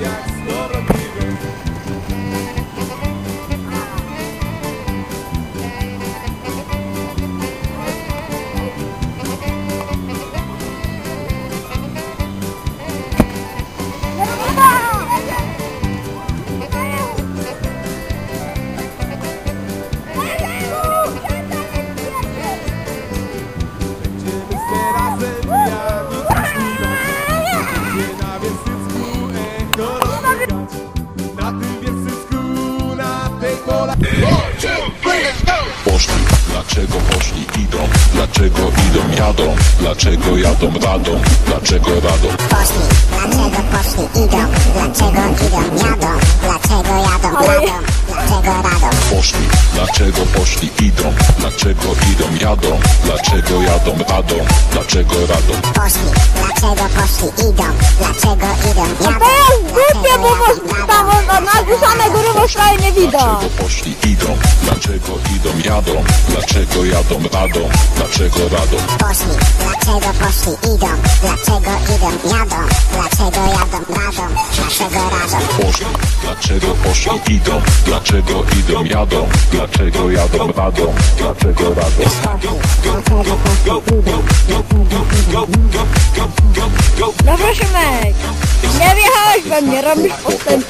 Yeah. Poszli, dlaczego poszli idą? Dlaczego idą jadą? Dlaczego jadą radą? Dlaczego radą? Poszli, dlaczego poszli idą? Dlaczego idą jadą? Dlaczego jadą radą? Dlaczego radą? Poszli, dlaczego poszli idą? Dlaczego idą jadą? Dlaczego jadą radą? Dlaczego radą? Poszli, dlaczego poszli idą? Dlaczego idą jadą? Głupie, bo was tam na nazwy same góry moszkaje nie widać. Dlaczego poszli idą? Dlaczego idą jadą? Dlaczego jadą radą? Dlaczego radą? Poszli, dlaczego poszli idą? Dlaczego idą jadą? Dlaczego jadą radą? Dlaczego radą? Poszli, dlaczego poszli idą? Dlaczego idą jadą? Dlaczego jadą radą? Dlaczego radą? Dlaczego poszli idą? Dobra Szymek, nie wjechałeś we mnie, robisz postęp. Premierem och sen...